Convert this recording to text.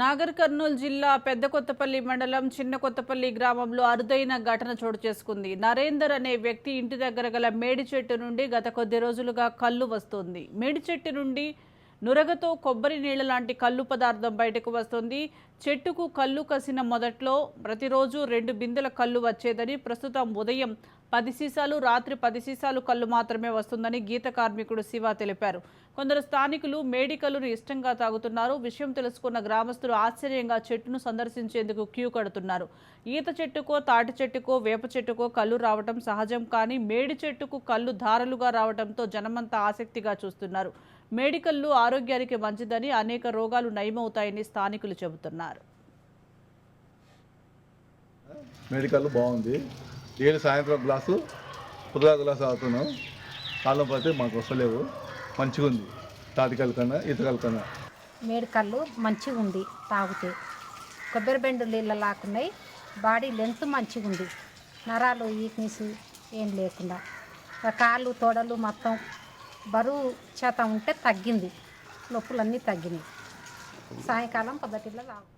నాగర్ కర్నూలు జిల్లా పెద్ద కొత్తపల్లి మండలం చిన్న కొత్తపల్లి గ్రామంలో అరుదైన ఘటన చోటు చేసుకుంది. నరేందర్ అనే వ్యక్తి ఇంటి దగ్గర గల మేడి చెట్టు నుండి గత కొద్ది రోజులుగా కళ్ళు వస్తుంది. మేడి చెట్టు నుండి నురగతో కొబ్బరి నీళ్ళ లాంటి కళ్ళు పదార్థం బయటకు వస్తుంది. చెట్టుకు కళ్ళు కసిన మొదట్లో ప్రతిరోజు రెండు బిందెల కళ్ళు వచ్చేదని ప్రస్తుతం ఉదయం పది సీసాలు రాత్రి పది సీసాలు కళ్ళు మాత్రమే వస్తుందని గీత కార్మికుడు శివ తెలిపారు. కొందరు స్థానికులు మేడికల్లును ఇష్టంగా తాగుతున్నారు. విషయం తెలుసుకున్న గ్రామస్తులు ఆశ్చర్యంగా చెట్టును సందర్శించేందుకు క్యూ కడుతున్నారు. ఈత చెట్టుకో తాటి చెట్టుకో వేప చెట్టుకో కళ్ళు రావటం సహజం కానీ మేడి చెట్టుకు కళ్ళు ధారలుగా రావడంతో జనమంతా ఆసక్తిగా చూస్తున్నారు. మేడికల్లు ఆరోగ్యానికి మంచిదని అనేక రోగాలు నయమవుతాయని స్థానికులు చెబుతున్నారు. మెడికల్ బాగుంది. డైలీ సాయంత్రం గ్లాసు పొద్దుగా గ్లాసు తాగుతున్నాం. కాలం పడితే మాకు వస్తలేవు. మంచిగా ఉంది. తాటికల్ కన్నా ఈతకల్ కన్నా. మేడికల్లు మంచిగా ఉంది తాగితే. కొబ్బరి బెండు నీళ్ళ లాక్కున్నాయి బాడీ లెంత్ మంచిగా ఉంది. నరాలు వీక్నెస్ ఏం లేకుండా. కాళ్ళు తోడలు మొత్తం బరువు చేత ఉంటే తగ్గింది. నొప్పులన్నీ తగ్గినాయి. సాయంకాలం పద్ధతిలో తాగు